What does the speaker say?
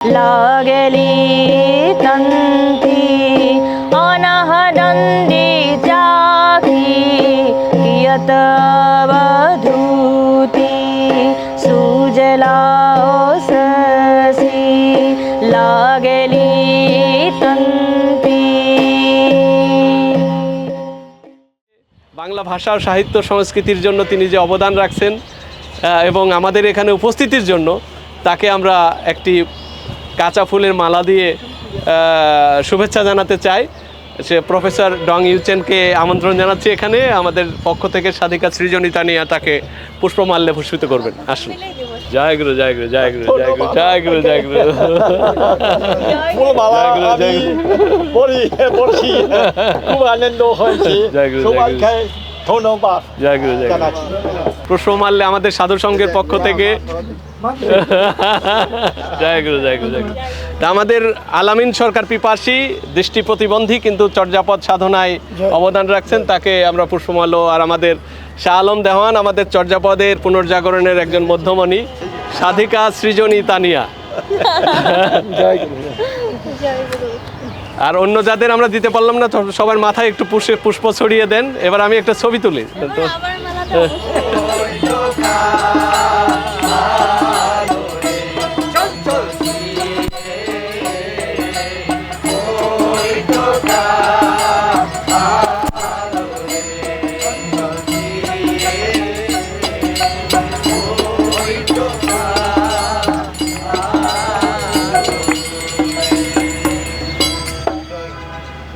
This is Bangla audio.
লগেলি তন্তি অনাহদন্দি চাকি কিয়ত বধূতি সুজলাসি লগেলি তন্তি বাংলা ভাষা সাহিত্য সংস্কৃতির জন্য তিনি যে অবদান রাখছেন এবং আমাদের এখানে উপস্থিতির জন্য, তাকে আমরা একটি কাঁচা ফুলের মালা দিয়ে শুভেচ্ছা জানাতে চাই। সে প্রফেসর ডং ইউচেনকে আমন্ত্রণ জানাচ্ছি এখানে। আমাদের পক্ষ থেকে সাধিকা সৃজনী তানিয়া তাকে পুষ্পমাল্যে ভূষিত করবেন। আসুন। জয় গুরু জয় গুরু জয় গুরু জয় গুরু গুরু গুরু। খুব আনন্দ হয়েছে। সবাইকে ধন্যবাদ জয় গুরু জয় জানাচ্ছি পুষ্পমাল্যে আমাদের সাধু সংঘের পক্ষ থেকে। জয় গুরু জয় গুরু জয় গুরু। তা আমাদের আলামিন সরকার পিপাসী দৃষ্টি প্রতিবন্ধী কিন্তু চর্যাপদ সাধনায় অবদান রাখছেন। তাকে আমরা পুষ্পমাল্য আর আমাদের শাহ আলম দেওয়ান আমাদের চর্যাপদের পুনর্জাগরণের একজন মধ্যমণি সাধিকা সৃজনী তানিয়া। আর অন্য যাদের আমরা দিতে পারলাম না সবার মাথায় একটু পুষ্পে পুষ্প ছড়িয়ে দেন। এবার আমি একটা ছবি তুলি। তো-